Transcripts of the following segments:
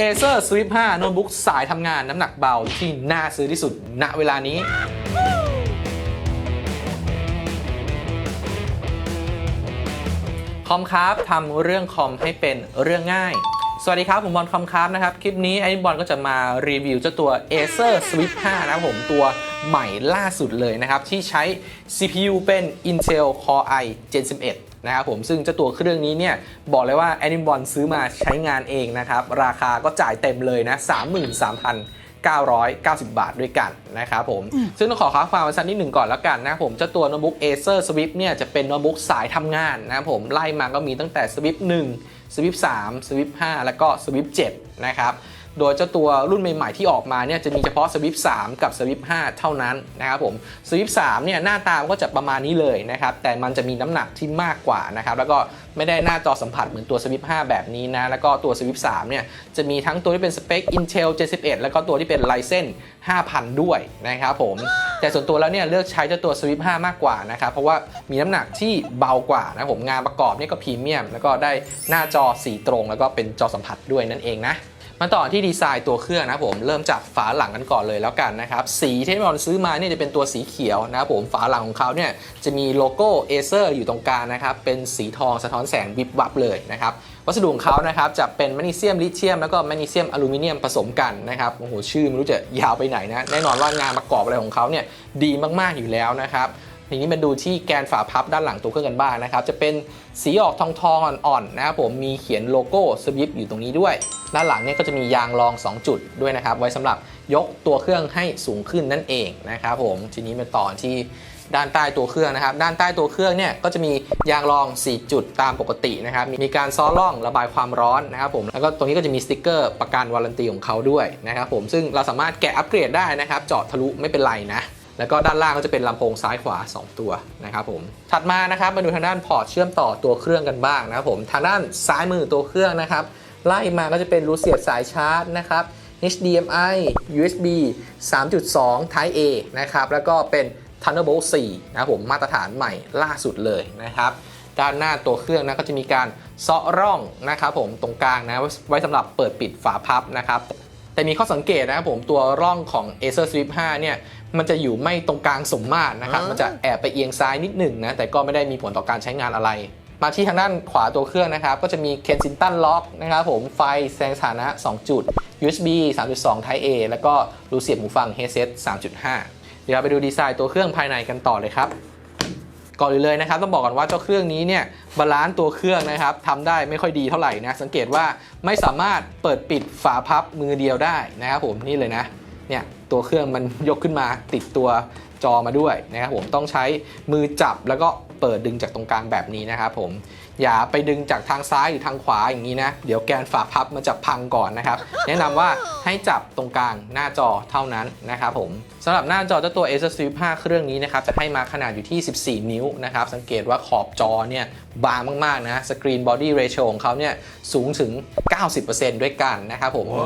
Acer Swift 5 โน้ตบุ๊กสายทำงานน้ำหนักเบาที่น่าซื้อที่สุดณเวลานี้ คอมครับทำเรื่องคอมให้เป็นเรื่องง่าย สวัสดีครับ ผมบอลคอมครับนะครับ คลิปนี้ไอ้บอลก็จะมารีวิวเจ้าตัว Acer Swift 5 นะครับผมตัวใหม่ล่าสุดเลยนะครับ ที่ใช้ CPU เป็น Intel Core i Gen 11 นะครับผมซึ่งเจ้าตัวเครื่องนี้เนี่ยบอกเลยว่าแอนิบอลซื้อมาใช้งานเองนะครับ ราคาก็จ่ายเต็มเลยนะ 33,000 990 บาทด้วยกันนะครับผม ซึ่งต้องขอค้าความไว้สักนิดหนึ่งก่อนแล้วกันนะครับผมเจ้าตัวโน้ตบุ๊ก Acer Swift เนี่ยจะเป็นโน้ตบุ๊กสายทำงานนะครับผมไล่มาก็มีตั้งแต่ Swift 1 Swift 3 Swift 5 แล้วก็ Swift 7 นะครับ โดยเจ้าตัวรุ่นใหม่ๆที่ออกมาเนี่ยจะมีเฉพาะ Swift 3 กับ Swift 5 เท่านั้นนะครับผม Swift 3เนี่ยหน้าตามันก็จะประมาณนี้เลยนะครับ แต่มันจะมีน้ำหนักที่มากกว่านะครับ แล้วก็ไม่ได้หน้าจอสัมผัสเหมือนตัว Swift 5 แบบนี้นะ แล้วก็ตัว Swift 3เนี่ยจะมีทั้งตัวที่เป็นสเปค Intel J11 แล้วก็ตัวที่เป็น Ryzen 5,000 ด้วยนะครับผม แต่ส่วนตัวแล้วเนี่ยเลือกใช้เจ้าตัว Swift 5 มากกว่านะครับ เพราะว่ามีน้ำหนักที่เบากว่านะผมงานประกอบเนี่ยก็พรีเมียม แล้วก็ได้หน้าจอสีตรง แล้วก็เป็นจอสัมผัสด้วยนั่นเองนะ มาต่อที่ดีไซน์ตัวเครื่องนะผมเริ่มจากฝาหลังกันก่อนเลยแล้วกันนะครับสีที่เราซื้อมาเนี่ยจะเป็นตัวสีเขียวนะครับผมฝาหลังของเขาเนี่ยจะมีโลโก้ Acer อยู่ตรงกลางนะครับเป็นสีทองสะท้อนแสงวิบวับเลยนะครับวัสดุของเขานะครับจะเป็นแมกนีเซียมลิเธียมแล้วก็แมกนีเซียมอลูมิเนียมผสมกันนะครับโอ้โหชื่อไม่รู้จะยาวไปไหนนะแน่นอนว่างานประกอบอะไรของเขาเนี่ยดีมากๆอยู่แล้วนะครับ ทีนี้มาดูที่แกนฝาพับด้านหลังตัวเครื่องกันบ้างนะครับ จะเป็นสีออกทองทองๆอ่อนๆนะครับผมมีเขียนโลโก้สวิฟอยู่ตรงนี้ด้วย ด้านหลังเนี่ยก็จะมียางรอง 2 จุดด้วยนะครับ ไว้สำหรับยกตัวเครื่องให้สูงขึ้นนั่นเองนะครับผมทีนี้มาต่อที่ด้านใต้ตัวเครื่องนะครับ ด้านใต้ตัวเครื่องเนี่ยก็จะมียางรอง 4 จุดตามปกตินะครับ มีการซ้อล่องระบายความร้อนนะครับผม แล้วก็ตรงนี้ก็จะมีสติกเกอร์ประกันวารันตีของเขาด้วยนะครับผม ซึ่งเราสามารถแกะอัปเกรดได้นะครับ เจาะทะลุไม่เป็นไรนะ แล้วก็ด้านล่างก็จะเป็นลำโพงซ้ายขวา 2 ตัวนะครับผมถัดมานะครับมาดูทางด้านพอร์ตเชื่อมต่อตัวเครื่องกันบ้างนะครับผมทางด้านซ้ายมือตัวเครื่องนะครับไล่มาก็จะเป็นรูเสียบสายชาร์จนะครับ HDMI USB 3.2 Type A นะครับแล้วก็เป็น Thunderbolt 4นะครับผมมาตรฐานใหม่ล่าสุดเลยนะครับด้านหน้าตัวเครื่องนะก็จะมีการเซาะร่องนะครับผมตรงกลางนะไว้สำหรับเปิดปิดฝาพับนะครับแต่มีข้อสังเกตนะครับผมตัวร่องของ Acer Swift 5 เนี่ย มันจะอยู่ไม่ตรงกลางสมมาตรนะครับ มันจะแอบไปเอียงซ้ายนิดหนึ่งนะ แต่ก็ไม่ได้มีผลต่อการใช้งานอะไร มาที่ทางด้านขวาตัวเครื่องนะครับ ก็จะมี Kensington Lock นะครับผม ไฟแสดงสถานะ 2 จุด USB 3.2 Type A แล้วก็รูเสียบหูฟัง headset 3.5 เดี๋ยวเราไปดูดีไซน์ตัวเครื่องภายในกันต่อเลยครับก่อนอื่นเลยนะครับต้องบอกก่อนว่าเจ้าเครื่องนี้เนี่ยบาลานซ์ตัวเครื่องนะครับทำได้ไม่ค่อยดีเท่าไหร่นะสังเกตว่าไม่สามารถเปิดปิดฝาพับมือเดียวได้นะครับผมนี่เลยนะ เนี่ยตัวเครื่องมันยกขึ้นมาติดตัวจอมาด้วยนะครับผมต้องใช้มือจับแล้วก็เปิดดึงจากตรงกลางแบบนี้นะครับผม อย่าไปดึงจากทางซ้ายหรือทางขวาอย่างนี้นะ เดี๋ยวแกนฝาพับมันจะพังก่อนนะครับ แนะนำว่าให้จับตรงกลางหน้าจอเท่านั้นนะครับผมสำหรับหน้าจอเจ้าตัว Acer Swift 5เครื่องนี้นะครับจะให้มาขนาดอยู่ที่ 14 นิ้วนะครับ สังเกตว่าขอบจอเนี่ยบางมาก ๆ นะสกรีนบอดี้เรโชของเขาเนี่ยสูงถึง 90%ด้วยกันนะครับผมมี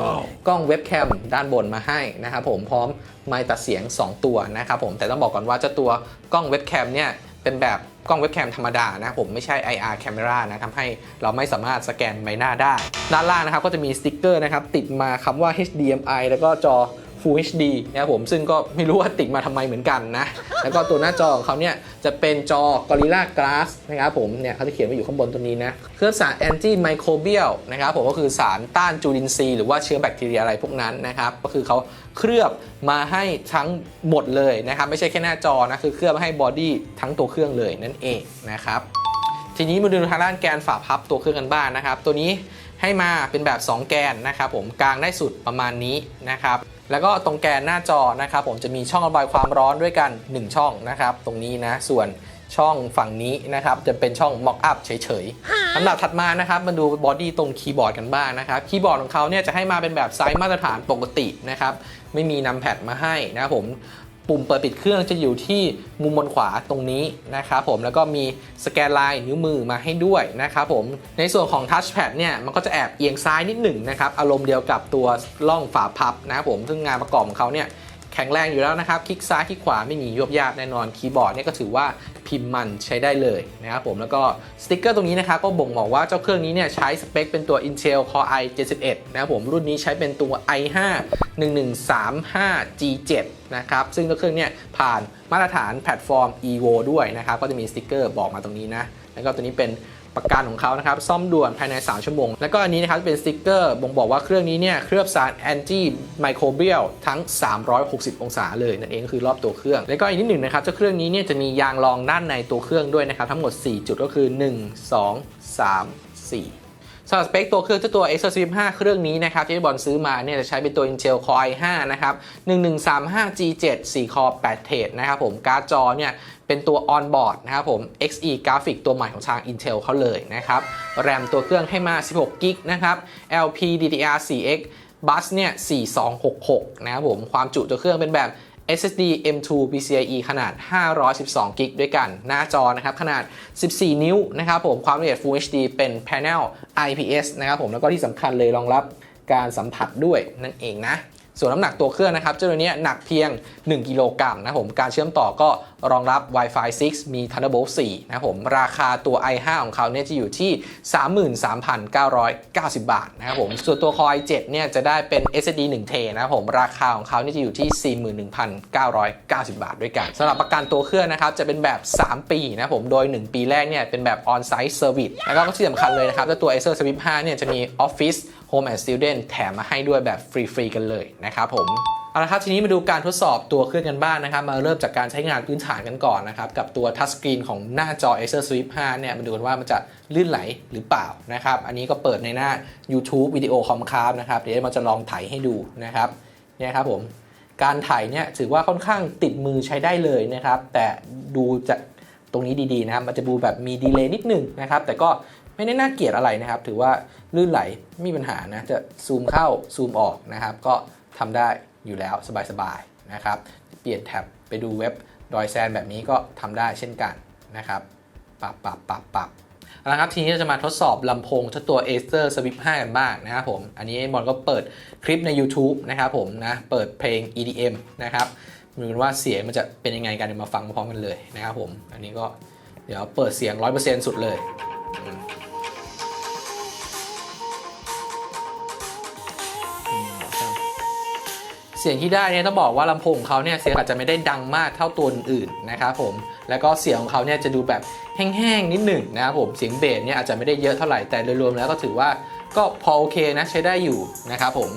กล้องเว็บแคมด้านบนมาให้นะครับผมพร้อมไมค์ตัดเสียง 2 ตัวนะครับผมแต่ต้องบอกก่อนว่าเจ้าตัวกล้องเว็บแคมเนี่ย เป็นแบบกล้องเว็บแคมธรรมดานะผมไม่ใช่ IR camera นะทำให้เราไม่สามารถสแกนใบหน้าได้ ด้านล่างนะครับก็จะมีสติ๊กเกอร์นะครับติดมาคำว่า HDMI แล้วก็จอ Full HD นะครับผมซึ่งก็ไม่รู้ว่าติดมาทำไมเหมือนกันนะ แล้วก็ตัวหน้าจอของเขาเนี่ยจะเป็นจอ Gorilla Glass นะครับผมเนี่ยเขาจะเขียนไว้อยู่ข้างบนตัวนี้นะเคลือบสาร anti microbial นะครับผมก็คือสารต้านจุลินทรีย์หรือว่าเชื้อแบคทีเรียอะไรพวกนั้นนะครับก็คือเขาเคลือบมาให้ทั้งหมดเลยนะครับไม่ใช่แค่หน้าจอนะคือเคลือบมาให้บอดี้ทั้งตัวเครื่องเลยนั่นเองนะครับทีนี้มาดูทางด้านแกนฝาพับตัวเครื่องกันบ้างนะครับ ตัวนี้ให้มาเป็นแบบ 2 แกนนะครับผมกลางได้สุดประมาณนี้นะครับ แล้วก็ตรงแกนหน้าจอนะครับผมจะมีช่องระบายความร้อนด้วยกัน 1 ช่องนะครับ ตรงนี้นะ ส่วนช่องฝั่งนี้นะครับ จะเป็นช่อง mock up เฉยๆลำดับถัดมานะครับมาดูบอดี้ตรงคีย์บอร์ดกันบ้างนะครับ คีย์บอร์ดของเขาเนี่ยจะให้มาเป็นแบบไซส์มาตรฐานปกตินะครับ ไม่มีนำแพดมาให้นะครับผม ปุ่มเปิดปิดเครื่องจะอยู่ที่มุมบนขวาตรงนี้นะครับผมแล้วก็มีสแกนลายนิ้วมือมาให้ด้วยนะครับผมในส่วนของทัชแพดเนี่ยมันก็จะแอบเอียงซ้ายนิดหนึ่งนะครับอารมณ์เดียวกับตัวล่องฝาพับนะครับผมซึ่งงานประกอบของเขาเนี่ยแข็งแรงอยู่แล้วนะครับ คลิกซ้ายคลิกขวาไม่มียวบยาบแน่นอนคีย์บอร์ดเนี่ยก็ถือว่า พิมพ์มันใช้ได้เลยนะครับผมแล้วก็สติกเกอร์ตรงนี้นะครับก็บ่งบอกว่าเจ้าเครื่องนี้เนี่ยใช้สเปคเป็นตัว Intel Core i 71นะครับผมรุ่นนี้ใช้เป็นตัว i5 1135 G7 นะครับซึ่งเจ้าเครื่องเนี่ยผ่านมาตรฐานแพลตฟอร์ม evo ด้วยนะครับก็จะมีสติกเกอร์บอกมาตรงนี้นะแล้วก็ตัวนี้เป็น ประกันของเขานะครับซ่อมด่วนภายใน 3 ชั่วโมง แล้วก็อันนี้นะครับเป็นสติกเกอร์บ่งบอกว่าเครื่องนี้เนี่ยเคลือบสารแอนตี้ไมโครเบียลทั้ง 360 องศาเลยนั่นเองคือรอบตัวเครื่อง แล้วก็อีกนิดหนึ่งนะครับเจ้าเครื่องนี้เนี่ยจะมียางรองด้านในตัวเครื่องด้วยนะครับทั้งหมด 4 จุดก็คือ 1 2 3 4 สำหรับสเปคตัวเครื่องเจ้าตัว Acer Swift 5เครื่องนี้นะครับที่บอลซื้อมาเนี่ยจะใช้เป็นตัว Intel Core i5 นะครับ 1135 G7 4 Core 8เทรดนะครับผมการ์ดจอเนี่ยเป็นตัว On-board นะครับผม Xe Graphic ตัวใหม่ของทาง Intel เขาเลยนะครับ แรมตัวเครื่องให้มา 16 g b นะครับ LPDDR 4X Bus เนี่ย4266 นะครับผม ความจุตัวเครื่องเป็นแบบ SSD M2 PCIe ขนาด 512 กิกด้วยกัน หน้าจอนะครับขนาด 14 นิ้วนะครับผม ความละเอียด Full HD เป็น Panel IPS นะครับผม แล้วก็ที่สำคัญเลยรองรับการสัมผัสด้วยนั่นเองนะ ส่วนน้ำหนักตัวเครื่องนะครับ เจ้าตัวนี้หนักเพียง 1 กิโลกรัมนะครับผม การเชื่อมต่อก็รองรับ Wi-Fi 6 มี Thunderbolt 4นะครับผม ราคาตัว i5 ของเขาเนี่ยจะอยู่ที่ 33,990 บาทนะครับผม ส่วนตัว Core i7 เนี่ยจะได้เป็น SSD 1เทนะครับผม ราคาของเขาเนี่ยจะอยู่ที่ 41,990 บาทด้วยกันสำหรับประกันตัวเครื่องนะครับ จะเป็นแบบ 3 ปีนะครับผม โดย 1 ปีแรกเนี่ยเป็นแบบ on-site service แล้วก็ที่สำคัญเลยนะครับเจ้าตัว Acer Swift 5เนี่ยจะมี Office Home and Student แถมมาให้ด้วยแบบฟรีๆกันเลยนะครับผมเอาละครับทีนี้มาดูการทดสอบตัวเครื่องกันบ้างนะครับ มาเริ่มจากการใช้งานพื้นฐานกันก่อนนะครับกับตัวทัชสกรีนของหน้าจอ Acer Swift 5 เนี่ยมาดูกันว่ามันจะลื่นไหลหรือเปล่านะครับ อันนี้ก็เปิดในหน้า YouTube วิดีโอคอมคาร์นะครับ เดี๋ยวมันจะลองถ่ายให้ดูนะครับเนี่ยครับผมการถ่ายเนี่ยถือว่าค่อนข้างติดมือใช้ได้เลยนะครับ แต่ดูจากตรงนี้ดีๆนะครับ มันจะดูแบบมีดีเลย์นิดหนึงนะครับ แต่ก็ไม่ได้น่าเกลียดอะไรนะครับ ถือว่า ลื่นไหลไม่มีปัญหานะจะซูมเข้าซูมออกนะครับ ก็ทำได้อยู่แล้วสบายๆนะครับ เปลี่ยนแท็บไปดูเว็บดอยแซนแบบนี้ก็ทำได้เช่นกันนะครับปรับปรับปรับปรับเอาละครับทีนี้เราจะมาทดสอบลำโพงเจ้าตัว Acer Swift 5 กันบ้างนะครับผม อันนี้บอลก็เปิดคลิปใน YouTube นะครับผมนะ เปิดเพลง EDM นะครับมาดูกันว่าเสียงมันจะเป็นยังไงกันเดี๋ยวมาฟังพร้อมกันเลยนะครับผม อันนี้ก็เดี๋ยวเปิดเสียง 100%สุดเลย เสียงที่ได้เนี่ยต้องบอกว่าลำโพงของเขาเนี่ยเสียงอาจจะไม่ได้ดังมากเท่าตัวอื่นนะครับผมแล้วก็เสียงของเขาเนี่ยจะดูแบบแห้งๆนิดหนึ่งนะครับผมเสียงเบสเนี่ยอาจจะไม่ได้เยอะเท่าไหร่แต่โดยรวมแล้วก็ถือว่าก็พอโอเคนะใช้ได้อยู่นะครับผม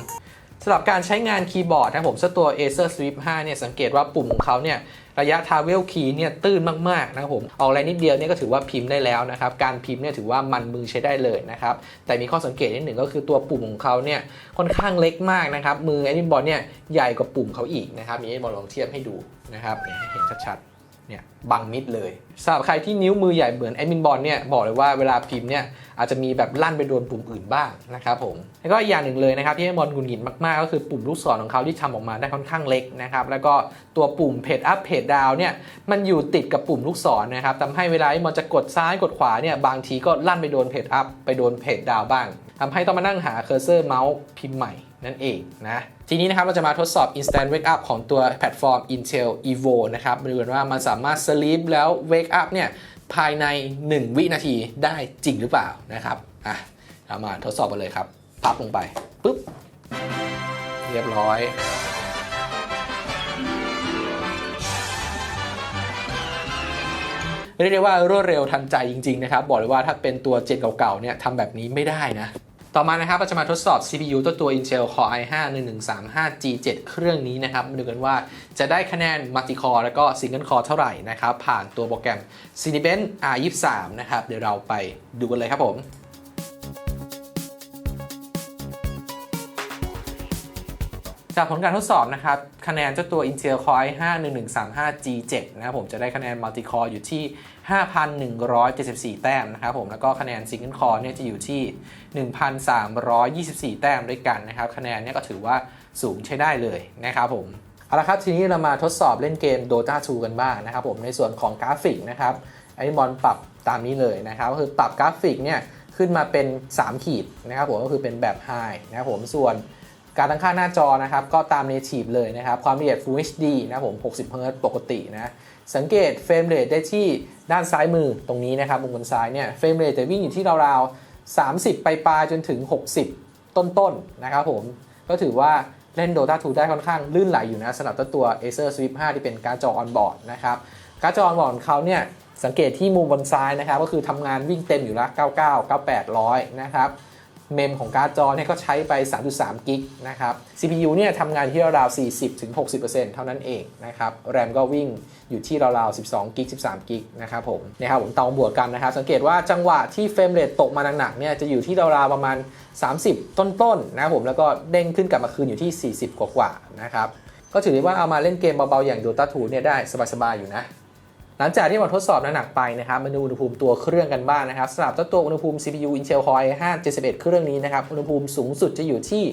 สำหรับการใช้งานคีย์บอร์ดนะผมสตัว Acer Swift 5เนี่ยสังเกตว่าปุ่มของเขาเนี่ย ระยะทาวเวลคีเนี่ยตื้นมากๆนะครับผมออกแรงนิดเดียวเนี่ยก็ถือว่าพิมพ์ได้แล้วนะครับการพิมพ์เนี่ยถือว่ามันมือใช้ได้เลยนะครับแต่มีข้อสังเกตนิดหนึ่งก็คือตัวปุ่มของเขาเนี่ยค่อนข้างเล็กมากนะครับมือแอนิบอลเนี่ยใหญ่กว่าปุ่มเขาอีกนะครับมีแอนิบอลลองเทียบให้ดูนะครับเนี่ยให้เห็นชัดๆ เนี่ยบังมิดเลยสำหรับใครที่นิ้วมือใหญ่เหมือนแอดมินบอลเนี่ยบอกเลยว่าเวลาพิมพ์เนี่ยอาจจะมีแบบลั่นไปโดนปุ่มอื่นบ้างนะครับผมแล้วก็อีกอย่างหนึ่งเลยนะครับที่แอดมินบอลหงุนหงิดมากๆ ก็คือปุ่มลูกศรของเขาที่ทำออกมาได้ค่อนข้างเล็กนะครับแล้วก็ตัวปุ่มเพจอัพเพจดาวเนี่ยมันอยู่ติดกับปุ่มลูกศรนะครับทำให้เวลาที่มันจะกดซ้ายกดขวาเนี่ยบางทีก็ลั่นไปโดนเพจอัพไปโดนเพจดาวบ้างทำให้ต้องมานั่งหาเคอร์เซอร์เมาส์พิมพ์ใหม่นั่นเองนะ ทีนี้นะครับเราจะมาทดสอบ Instant Wake Up ของตัวแพลตฟอร์ม Intel Evo นะครับมาดูกันว่ามันสามารถ sleep แล้ว Wake Up เนี่ยภายใน 1 วินาทีได้จริงหรือเปล่านะครับอะเรามาทดสอบกันเลยครับ พับลงไปปุ๊บ เรียบร้อยเรียกได้ว่ารวดเร็วทันใจจริง ๆ นะครับ บอกเลยว่าถ้าเป็นตัวเจนเก่าๆเนี่ยทำแบบนี้ไม่ได้นะ ต่อมานะครับเราจะมาทดสอบ CPU ตัวตัว Intel Core i5 1135 G7 เครื่องนี้นะครับมาดูกันว่าจะได้คะแนน Multi Core แล้วก็ Single Core เท่าไหร่นะครับ ผ่านตัวโปรแกรม Cinebench R23 นะครับ เดี๋ยวเราไปดูกันเลยครับผม จากผลการทดสอบนะครับ คะแนนเจ้าตัว Intel Core i5 1135 G7 นะครับผมจะได้คะแนน Multi Core อยู่ที่ 5,174 แต้มนะครับผมแล้วก็คะแนน Single Core เนี่ยจะอยู่ที่ 1,324 แต้มด้วยกันนะครับ คะแนนเนี่ยก็ถือว่าสูงใช้ได้เลยนะครับผมเอาละครับ ทีนี้เรามาทดสอบเล่นเกม Dota 2 กันบ้างนะครับผมในส่วนของกราฟิกนะครับไอ้บอลปรับตามนี้เลยนะครับก็คือปรับกราฟิกเนี่ยขึ้นมาเป็น 3 ขีดนะครับผมก็คือเป็นแบบ High นะครับผมส่วน การตั้งค่าหน้าจอนะครับก็ตาม native เลยนะครับ ความละเอียด Full HD นะครับผม 60 Hz ปกตินะสังเกตเฟรมเรทได้ที่ด้านซ้ายมือตรงนี้นะครับมุมบนซ้ายเนี่ยเฟรมเรทจะวิ่งอยู่ที่ราวๆ 30 ไปปลายจนถึง 60 ต้นๆนะครับผม ก็ถือว่าเล่น Dota 2 ได้ค่อนข้างลื่นไหลอยู่นะสำหรับตัว Acer Swift 5 ที่เป็นการ์ดจอ on board นะครับการ์ดจอ on board ของเขาเนี่ยสังเกตที่มุมบนซ้ายนะครับก็คือทำงานวิ่งเต็มอยู่ล้ว99 98 100 นะครับ เมมของการ์ดจอเนี่ยก็ใช้ไป 3.3 กิกนะครับ CPU เนี่ยทำงานที่ราวๆ40-60%เท่านั้นเองนะครับแรมก็วิ่งอยู่ที่ราวๆ12กิก13กิกนะครับผมนะครับผมตองบวกกันนะครับ สังเกตว่าจังหวะที่เฟรมเรทตกมาหนักๆเนี่ยจะอยู่ที่ราวๆประมาณ 30 ต้นๆนะครับผมแล้วก็เด้งขึ้นกลับมาคืนอยู่ที่ 40 กว่าๆนะครับก็ถือได้ว่าเอามาเล่นเกมเบาๆอย่าง Dota 2เนี่ยได้สบายๆอยู่นะ หลังจากที่มาทดสอบน้ำหนักไปนะครับมาดูอุณหภูมิตัวเครื่องกันบ้างนะครับสำหรับเจ้าตัวอุณหภูมิ CPU Intel Core i5 71 เครื่องนี้นะครับอุณหภูมิสูงสุดจะอยู่ที่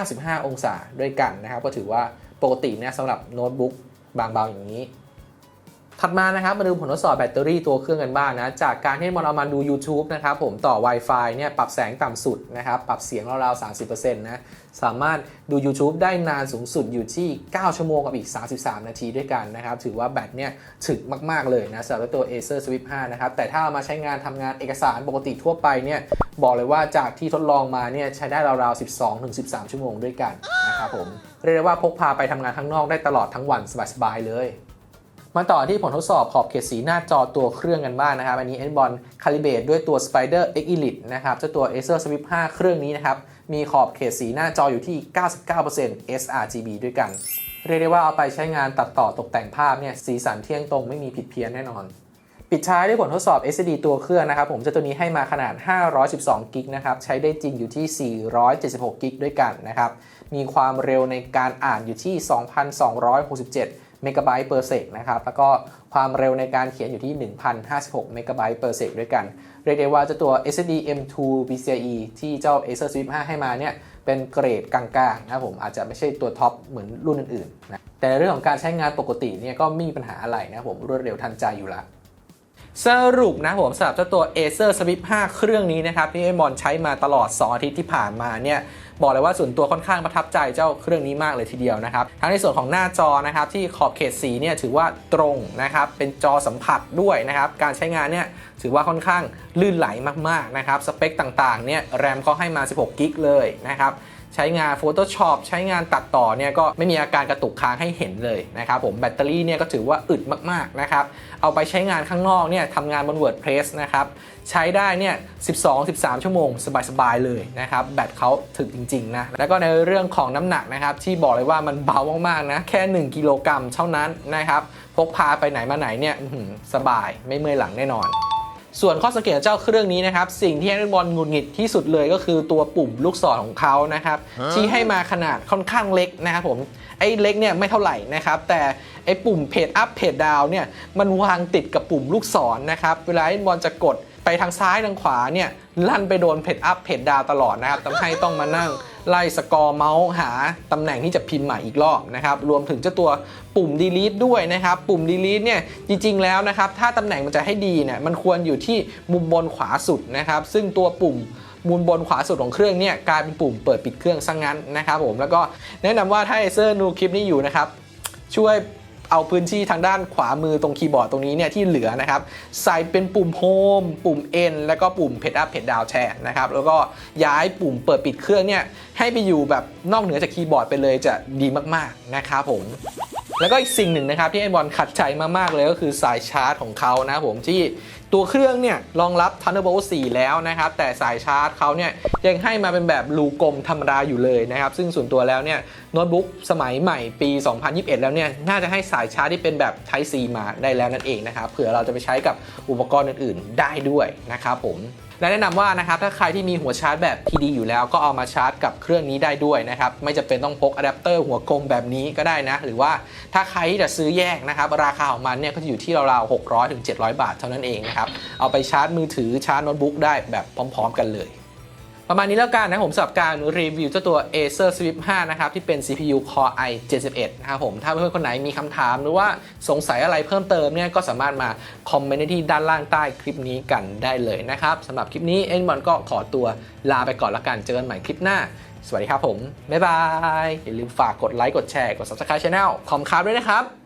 95 องศาด้วยกันนะครับ ก็ถือว่าปกตินะสำหรับโน้ตบุ๊กบางเบาอย่างนี้ ถัดมานะครับมาดูผลทดสอบแบตเตอรี่ตัวเครื่องกันบ้างนะ จากการที่มันเอามาดู YouTube นะครับผมต่อ Wi-Fi เนี่ยปรับแสงต่ำสุดนะครับปรับเสียงราวๆ 30%นะสามารถดู YouTube ได้นานสูงสุดอยู่ที่ 9 ชั่วโมงกับอีก 33 นาทีด้วยกันนะครับ ถือว่าแบตเนี่ยถึกมากๆเลยนะสำหรับตัว Acer Swift 5 นะครับ แต่ถ้าเอามาใช้งานทำงานเอกสารปกติทั่วไปเนี่ยบอกเลยว่าจากที่ทดลองมาเนี่ยใช้ได้ราวๆ 12-13 ชั่วโมงด้วยกันนะครับผมเรียกได้ว่าพกพาไปทำงานข้างนอกได้ตลอดทั้งวันสบายๆเลย มาต่อที่ผลทดสอบขอบเขตสีหน้าจอตัวเครื่องกันบ้างนะครับ อันนี้ n b o n Calibrate ด้วยตัว Spider X Elite นะครับ เจ้าตัว Acer Swift 5 เครื่องนี้นะครับ มีขอบเขตสีหน้าจออยู่ที่ 99% sRGB ด้วยกัน เรียกได้ว่าเอาไปใช้งานตัดต่อตกแต่งภาพเนี่ยสีสันเที่ยงตรงไม่มีผิดเพี้ยนแน่นอน ปิดท้ายด้วยผลทดสอบ SSD ตัวเครื่องนะครับ ผมจะตัวนี้ให้มาขนาด 512 กิกนะครับ ใช้ได้จริงอยู่ที่ 476 กิกด้วยกันนะครับ มีความเร็วในการอ่านอยู่ที่ 2,267 เมกะไบต์ per sec นะครับ แล้วก็ความเร็วในการเขียนอยู่ที่ 1,056เมกะไบต์ per sec ด้วยกัน เรียกได้ว่าเจ้าตัว SSD M2 PCIe ที่เจ้า Acer Swift 5 ให้มาเนี่ยเป็นเกรดกลางๆนะครับผมอาจจะไม่ใช่ตัวท็อปเหมือนรุ่นอื่นๆนะแต่เรื่องของการใช้งานปกติเนี่ยก็ไม่มีปัญหาอะไรนะครับผมรวดเร็วทันใจอยู่ละสรุปนะผมสำหรับเจ้าตัว Acer Swift 5 เครื่องนี้นะครับที่ไอ้บอลใช้มาตลอด 2 อาทิตย์ที่ผ่านมาเนี่ย บอกเลยว่าส่วนตัวค่อนข้างประทับใจเจ้าเครื่องนี้มากเลยทีเดียวนะครับทั้งในส่วนของหน้าจอนะครับที่ขอบเขตสีเนี่ยถือว่าตรงนะครับเป็นจอสัมผัสด้วยนะครับการใช้งานเนี่ยถือว่าค่อนข้างลื่นไหลมากๆนะครับสเปคต่างๆเนี่ยแรมเขาให้มา 16กิกเลยนะครับ ใช้งาน Photoshop ใช้งานตัดต่อเนี่ยก็ไม่มีอาการกระตุกค้างให้เห็นเลยนะครับผมแบตเตอรี่เนี่ยก็ถือว่าอึดมากๆนะครับเอาไปใช้งานข้างนอกเนี่ยทำงานบน WordPress นะครับใช้ได้เนี่ย 12-13 ชั่วโมง สบายๆ เลยนะครับแบตเขาถึกจริงๆนะแล้วก็ในเรื่องของน้ำหนักนะครับที่บอกเลยว่ามันเบามากๆนะแค่ 1 กิโลกรัมเท่านั้นนะครับพกพาไปไหนมาไหนเนี่ยสบายไม่เมื่อยหลังแน่นอน ส่วนข้อสังเกตเจ้าเครื่องนี้นะครับ สิ่งที่แอนบอลหงุดหงิดที่สุดเลยก็คือตัวปุ่มลูกศรของเขานะครับ ที่ให้มาขนาดค่อนข้างเล็กนะครับผมไอ้เล็กเนี่ยไม่เท่าไหร่นะครับ แต่ไอ้ปุ่มเพจอัพเพจดาวเนี่ยมันวางติดกับปุ่มลูกศรนะครับ เวลาแอนบอลจะกดไปทางซ้ายทางขวาเนี่ยลั่นไปโดนเพจอัพเพจดาวตลอดนะครับทำให้ต้องมานั่ง ไล่สกอร์เมาส์หาตำแหน่งที่จะพิมพ์ใหม่อีกรอบนะครับรวมถึงเจ้าตัวปุ่ม delete ด้วยนะครับ ปุ่ม delete เนี่ยจริงๆแล้วนะครับ ถ้าตำแหน่งมันจะให้ดีเนี่ยมันควรอยู่ที่มุมบนขวาสุดนะครับ ซึ่งตัวปุ่มมุมบนขวาสุดของเครื่องเนี่ยกลายเป็นปุ่มเปิดปิดเครื่องซะงงั้นนะครับผมแล้วก็แนะนำว่าถ้าเอเซอร์ดูคลิปนี้อยู่นะครับช่วย เอาพื้นที่ทางด้านขวามือตรงคีย์บอร์ดตรงนี้เนี่ยที่เหลือนะครับใส่เป็นปุ่มโฮมปุ่ม N แล้วก็ปุ่มเพจอัพเพจดาวแทนนะครับแล้วก็ย้ายปุ่มเปิดปิดเครื่องเนี่ยให้ไปอยู่แบบนอกเหนือจากคีย์บอร์ดไปเลยจะดีมากๆนะครับผมแล้วก็อีกสิ่งหนึ่งนะครับที่ไอบอลขัดใจมากๆเลยก็คือสายชาร์จของเขานะผมที่ ตัวเครื่องเนี่ยรองรับ Thunderbolt 4 แล้วนะครับ แต่สายชาร์จเขาเนี่ยยังให้มาเป็นแบบรูกลมธรรมดาอยู่เลยนะครับ ซึ่งส่วนตัวแล้วเนี่ยโน้ตบุ๊กสมัยใหม่ปี 2021 แล้วเนี่ยน่าจะให้สายชาร์จที่เป็นแบบ Type C มาได้แล้วนั่นเองนะครับเผื่อเราจะไปใช้กับอุปกรณ์อื่นๆ ได้ด้วยนะครับผมและแนะนำว่านะครับถ้าใครที่มีหัวชาร์จแบบ PD อยู่แล้วก็เอามาชาร์จกับเครื่องนี้ได้ด้วยนะครับ ไม่จำเป็นต้องพกอะแดปเตอร์หัวกลมแบบนี้ก็ได้นะ หรือว่าถ้าใครที่จะซื้อแยกนะครับ ราคาของมันเนี่ยก็จะอยู่ที่ราวๆ600-700 บาทเท่านั้นเองนะครับเอาไปชาร์จมือถือชาร์จโน้ตบุ๊กได้แบบพร้อม ๆ กันเลย ประมาณนี้แล้วกันนะผมสำหรับการรีวิวเจ้าตัว Acer Swift 5 นะครับ ที่เป็น CPU Core i 71 นะครับผม ถ้าเพื่อนๆคนไหนมีคำถามหรือว่าสงสัยอะไรเพิ่มเติมเนี่ยก็สามารถมาคอมเมนต์ได้ที่ด้านล่างใต้คลิปนี้กันได้เลยนะครับสำหรับคลิปนี้เอ็นบอลก็ขอตัวลาไปก่อนละกันเจอกันใหม่คลิปหน้าสวัสดีครับผม บ๊ายบาย อย่าลืมฝากกดไลค์ กดแชร์ กด subscribe channel คอมคารับด้วยนะครับ